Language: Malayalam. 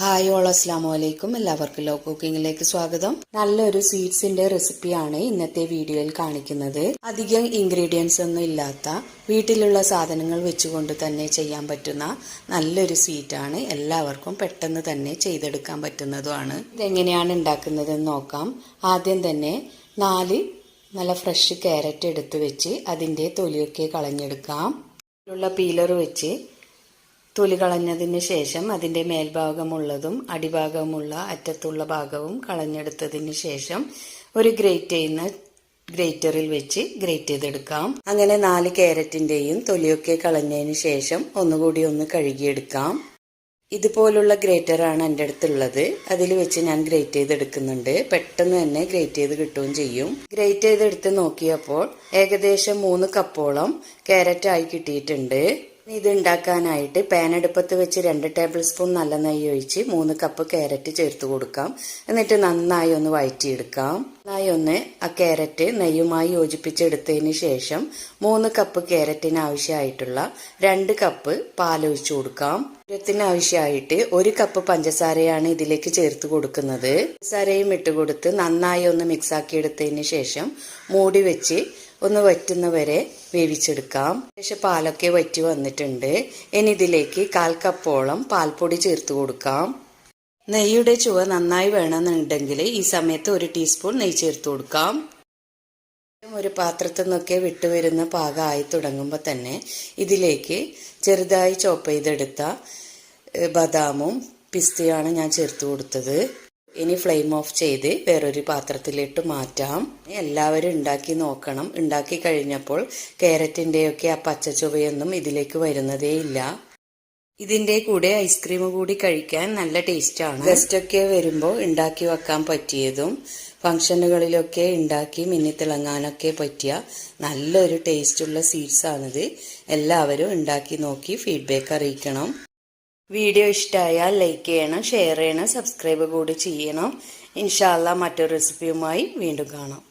ഹായ് ഓൾ അസ്ലാം വലൈക്കും എല്ലാവർക്കും ലോ കുക്കിങ്ങിലേക്ക് സ്വാഗതം. നല്ലൊരു സ്വീറ്റ്സിന്റെ റെസിപ്പിയാണ് ഇന്നത്തെ വീഡിയോയിൽ കാണിക്കുന്നത്. അധികം ഇൻഗ്രീഡിയൻസ് ഒന്നും ഇല്ലാത്ത വീട്ടിലുള്ള സാധനങ്ങൾ വെച്ചുകൊണ്ട് തന്നെ ചെയ്യാൻ പറ്റുന്ന നല്ലൊരു സ്വീറ്റാണ്. എല്ലാവർക്കും പെട്ടെന്ന് തന്നെ ചെയ്തെടുക്കാൻ പറ്റുന്നതുമാണ്. ഇതെങ്ങനെയാണ് ഉണ്ടാക്കുന്നതെന്ന് നോക്കാം. ആദ്യം തന്നെ നാല് നല്ല ഫ്രഷ് ക്യാരറ്റ് എടുത്ത് വെച്ച് അതിന്റെ തൊലിയൊക്കെ കളഞ്ഞെടുക്കാം. ഉള്ള പീലർ വെച്ച് തൊലി കളഞ്ഞതിന് ശേഷം അതിന്റെ മേൽഭാഗമുള്ളതും അടിഭാഗമുള്ള അറ്റത്തുള്ള ഭാഗവും കളഞ്ഞെടുത്തതിന് ശേഷം ഒരു ഗ്രേറ്റ് ചെയ്യുന്ന ഗ്രേറ്ററിൽ വെച്ച് ഗ്രേറ്റ് ചെയ്തെടുക്കാം. അങ്ങനെ നാല് ക്യാരറ്റിന്റെയും തൊലിയൊക്കെ കളഞ്ഞതിന് ശേഷം ഒന്നുകൂടി ഒന്ന് കഴുകിയെടുക്കാം. ഇതുപോലുള്ള ഗ്രേറ്ററാണ് എന്റെ അടുത്തുള്ളത്. അതിൽ വെച്ച് ഞാൻ ഗ്രേറ്റ് ചെയ്തെടുക്കുന്നുണ്ട്. പെട്ടെന്ന് തന്നെ ഗ്രേറ്റ് ചെയ്ത് കിട്ടുകയും ചെയ്യും. ഗ്രേറ്റ് ചെയ്തെടുത്ത് നോക്കിയപ്പോൾ ഏകദേശം മൂന്ന് കപ്പോളം ക്യാരറ്റ് ആയി കിട്ടിയിട്ടുണ്ട്. ഇത് ഉണ്ടാക്കാനായിട്ട് പാൻ അടുപ്പത്ത് വെച്ച് രണ്ട് ടേബിൾ സ്പൂൺ നല്ല നെയ്യ് ഒഴിച്ച് മൂന്ന് കപ്പ് ക്യാരറ്റ് ചേർത്ത് കൊടുക്കാം. എന്നിട്ട് നന്നായി ഒന്ന് വഴറ്റിയെടുക്കാം നന്നായി ഒന്ന് ആ ക്യാരറ്റ് നെയ്യുമായി യോജിപ്പിച്ചെടുത്തതിന് ശേഷം മൂന്ന് കപ്പ് ക്യാരറ്റിന് ആവശ്യമായിട്ടുള്ള രണ്ട് കപ്പ് പാൽ ഒഴിച്ചു കൊടുക്കാം. ത്തിന് ആവശ്യമായിട്ട് ഒരു കപ്പ് പഞ്ചസാരയാണ് ഇതിലേക്ക് ചേർത്ത് കൊടുക്കുന്നത്. പഞ്ചസാരയും ഇട്ട് ഇട്ടുകൊടുത്ത് നന്നായി ഒന്ന് മിക്സ് ആക്കി എടുത്തതിന് ശേഷം മൂടി വെച്ച് ഒന്ന് വറ്റുന്നവരെ വേവിച്ചെടുക്കാം. പക്ഷെ പാലൊക്കെ വറ്റി വന്നിട്ടുണ്ട്. ഇനി ഇതിലേക്ക് കാൽ കപ്പോളം പാൽപ്പൊടി ചേർത്ത് കൊടുക്കാം. നെയ്യുടെ ചുവ നന്നായി വേണമെന്നുണ്ടെങ്കിൽ ഈ സമയത്ത് ഒരു ടീസ്പൂൺ നെയ്യ് ചേർത്ത് കൊടുക്കാം. ഒരു പാത്രത്തിൽ നിന്നൊക്കെ വിട്ടുവരുന്ന പാകമായി തുടങ്ങുമ്പോൾ തന്നെ ഇതിലേക്ക് ചെറുതായി ചോപ്പ് ചെയ്തെടുത്ത ബദാമും പിസ്തയാണ് ഞാൻ ചേർത്ത് കൊടുത്തത്. ഇനി ഫ്ലെയിം ഓഫ് ചെയ്ത് വേറൊരു പാത്രത്തിലിട്ട് മാറ്റാം. എല്ലാവരും ഉണ്ടാക്കി നോക്കണം. ഉണ്ടാക്കി കഴിഞ്ഞപ്പോൾ ക്യാരറ്റിന്റെയൊക്കെ ആ പച്ച ചുവയൊന്നും ഇതിലേക്ക് വരുന്നതേ ഇല്ല. ഇതിന്റെ കൂടെ ഐസ്ക്രീം കൂടി കഴിക്കാൻ നല്ല ടേസ്റ്റാണ് ഗസ്റ്റൊക്കെ വരുമ്പോൾ ഉണ്ടാക്കി വെക്കാൻ പറ്റിയതും ഫംഗ്ഷനുകളിലൊക്കെ ഉണ്ടാക്കി മിന്നിത്തിളങ്ങാനൊക്കെ പറ്റിയ നല്ലൊരു ടേസ്റ്റുള്ള സ്വീറ്റ്സാണിത് എല്ലാവരും ഉണ്ടാക്കി നോക്കി ഫീഡ്ബാക്ക് അറിയിക്കണം. വീഡിയോ ഇഷ്ടമായാൽ ലൈക്ക് ചെയ്യണം ഷെയർ ചെയ്യണം സബ്സ്ക്രൈബ് കൂടി ചെയ്യണം. ഇൻഷാല്ല മറ്റൊരു റെസിപ്പിയുമായി വീണ്ടും കാണാം.